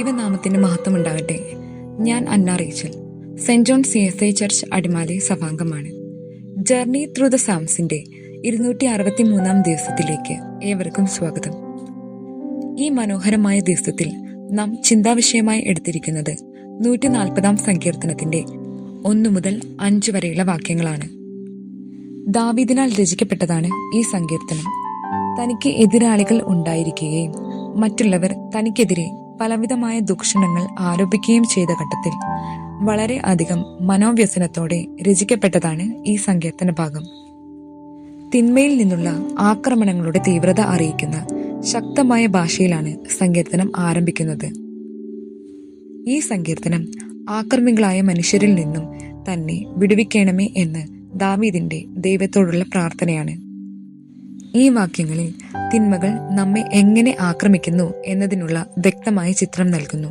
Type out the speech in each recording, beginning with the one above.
നാമത്തിന് മഹത്വം ഉണ്ടാകട്ടെ ഞാൻ Anna Rachel. Saint John C S I church Adimali സഭാംഗമാണ്. Journey through the സാംസിന്റെ ഇരുന്നൂറ്റി അറുപത്തി മൂന്നാം ദിവസത്തിലേക്ക് ഏവർക്കും സ്വാഗതം. ഈ മനോഹരമായ ദിവസത്തിൽ നാം ചിന്താവിഷയമായി എടുത്തിരിക്കുന്നത് നൂറ്റി നാൽപ്പതാം സങ്കീർത്തനത്തിന്റെ ഒന്നു മുതൽ അഞ്ചു വരെയുള്ള വാക്യങ്ങളാണ്. ദാവീദിനാൽ രചിക്കപ്പെട്ടതാണ് ഈ സങ്കീർത്തനം. തനിക്ക് എതിരാളികൾ ഉണ്ടായിരിക്കുകയും മറ്റുള്ളവർ തനിക്കെതിരെ പലവിധമായ ദൂഷണങ്ങൾ ആരോപിക്കുകയും ചെയ്ത ഘട്ടത്തിൽ വളരെ അധികം മനോവ്യസനത്തോടെ രചിക്കപ്പെട്ടതാണ് ഈ സങ്കീർത്തന ഭാഗം. തിന്മയിൽ നിന്നുള്ള ആക്രമണങ്ങളുടെ തീവ്രത അറിയിക്കുന്ന ശക്തമായ ഭാഷയിലാണ് സങ്കീർത്തനം ആരംഭിക്കുന്നത്. ഈ സങ്കീർത്തനം ആക്രമികളായ മനുഷ്യരിൽ നിന്നും തന്നെ വിടുവിക്കണമേ എന്ന് ദാവീദിന്റെ ദൈവത്തോടുള്ള പ്രാർത്ഥനയാണ്. ഈ വാക്യങ്ങളിൽ തിന്മകൾ നമ്മെ എങ്ങനെ ആക്രമിക്കുന്നു എന്നതിനുള്ള വ്യക്തമായ ചിത്രം നൽകുന്നു.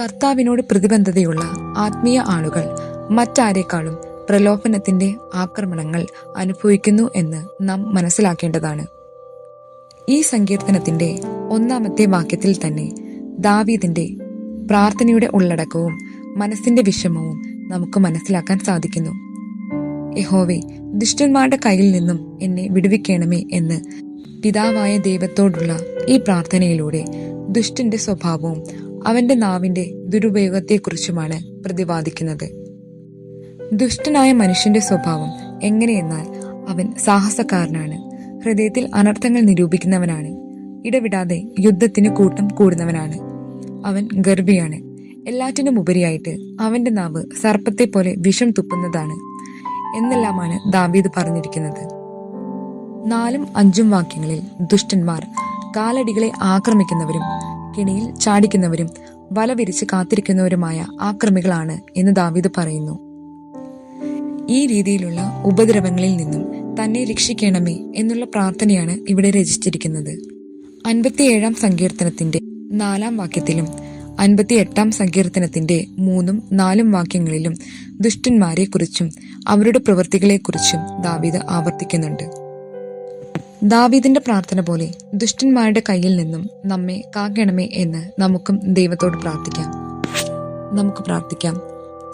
കർത്താവിനോട് പ്രതിബദ്ധതയുള്ള ആത്മീയ ആളുകൾ മറ്റാരേക്കാളും പ്രലോഭനത്തിന്റെ ആക്രമണങ്ങൾ അനുഭവിക്കുന്നു എന്ന് നാം മനസ്സിലാക്കേണ്ടതാണ്. ഈ സങ്കീർത്തനത്തിന്റെ ഒന്നാമത്തെ വാക്യത്തിൽ തന്നെ ദാവീദിന്റെ പ്രാർത്ഥനയുടെ ഉള്ളടക്കവും മനസ്സിന്റെ വിഷമവും നമുക്ക് മനസ്സിലാക്കാൻ സാധിക്കുന്നു. യഹോവേ ദുഷ്ടന്മാരുടെ കയ്യിൽ നിന്നും എന്നെ വിടുവിക്കണമേ എന്ന് പിതാവായ ദൈവത്തോടുള്ള ഈ പ്രാർത്ഥനയിലൂടെ ദുഷ്ടന്റെ സ്വഭാവവും അവന്റെ നാവിന്റെ ദുരുപയോഗത്തെക്കുറിച്ചുമാണ് പ്രതിപാദിക്കുന്നത്. ദുഷ്ടനായ മനുഷ്യന്റെ സ്വഭാവം എങ്ങനെയെന്നാൽ അവൻ സാഹസക്കാരനാണ് ഹൃദയത്തിൽ അനർത്ഥങ്ങൾ നിരൂപിക്കുന്നവനാണ് ഇടവിടാതെ യുദ്ധത്തിന് കൂട്ടം കൂടുന്നവനാണ്. അവൻ ഗർഭിയാണ് എല്ലാറ്റിനും ഉപരിയായിട്ട് അവന്റെ നാവ് സർപ്പത്തെ പോലെ വിഷം തുപ്പുന്നതാണ്. എന്നെല്ലാമാണ് ദാവീദ് പറഞ്ഞിരിക്കുന്നത്. നാലും അഞ്ചും വാക്യങ്ങളിൽ ദുഷ്ടന്മാർ കാലടികളെ ആക്രമിക്കുന്നവരും കിണിയിൽ ചാടിക്കുന്നവരും വല വിരിച്ച് കാത്തിരിക്കുന്നവരുമായ ആക്രമികളാണ് എന്ന് ദാവീദ് പറയുന്നു. ഈ രീതിയിലുള്ള ഉപദ്രവങ്ങളിൽ നിന്നും തന്നെ രക്ഷിക്കണമേ എന്നുള്ള പ്രാർത്ഥനയാണ് ഇവിടെ രചിച്ചിരിക്കുന്നത്. അൻപത്തിയേഴാം സങ്കീർത്തനത്തിന്റെ നാലാം വാക്യത്തിലും അൻപത്തി എട്ടാം സങ്കീർത്തനത്തിന്റെ മൂന്നും നാലും വാക്യങ്ങളിലും ദുഷ്ടന്മാരെ കുറിച്ചും അവരുടെ പ്രവൃത്തികളെക്കുറിച്ചും ദാവീദ് ആവർത്തിക്കുന്നുണ്ട്. ദാവീദിന്റെ പ്രാർത്ഥന പോലെ ദുഷ്ടന്മാരുടെ കയ്യിൽ നിന്നും നമ്മെ കാക്കണമേ എന്ന് നമുക്കും ദൈവത്തോട് പ്രാർത്ഥിക്കാം. നമുക്ക് പ്രാർത്ഥിക്കാം.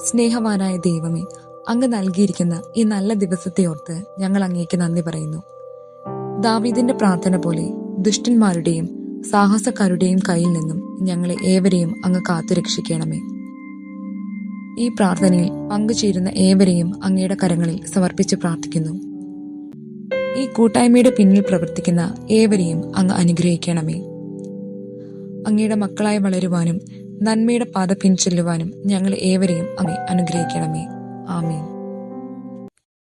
സ്നേഹവാനായ ദൈവമേ അങ്ങ് നൽകിയിരിക്കുന്ന ഈ നല്ല ദിവസത്തെ ഓർത്ത് ഞങ്ങൾ അങ്ങേക്ക് നന്ദി പറയുന്നു. ദാവീദിന്റെ പ്രാർത്ഥന പോലെ ദുഷ്ടന്മാരുടെയും സാഹസക്കാരുടെയും കയ്യിൽ നിന്നും ഞങ്ങളെ ഏവരെയും അങ്ങ് കാത്തുരക്ഷിക്കണമേ ഈ പ്രാർത്ഥനയിൽ പങ്കുചേരുന്ന ഏവരെയും അങ്ങയുടെ കരങ്ങളിൽ സമർപ്പിച്ച് പ്രാർത്ഥിക്കുന്നു. ഈ കൂട്ടായ്മയുടെ പിന്നിൽ പ്രവർത്തിക്കുന്ന ഏവരെയും അങ്ങ് അനുഗ്രഹിക്കണമേ. അങ്ങയുടെ മക്കളായി വളരുവാനും നന്മയുടെ പാത പിൻചെല്ലുവാനും ഞങ്ങൾ ഏവരെയും അങ്ങ് അനുഗ്രഹിക്കണമേ. ആമീൻ.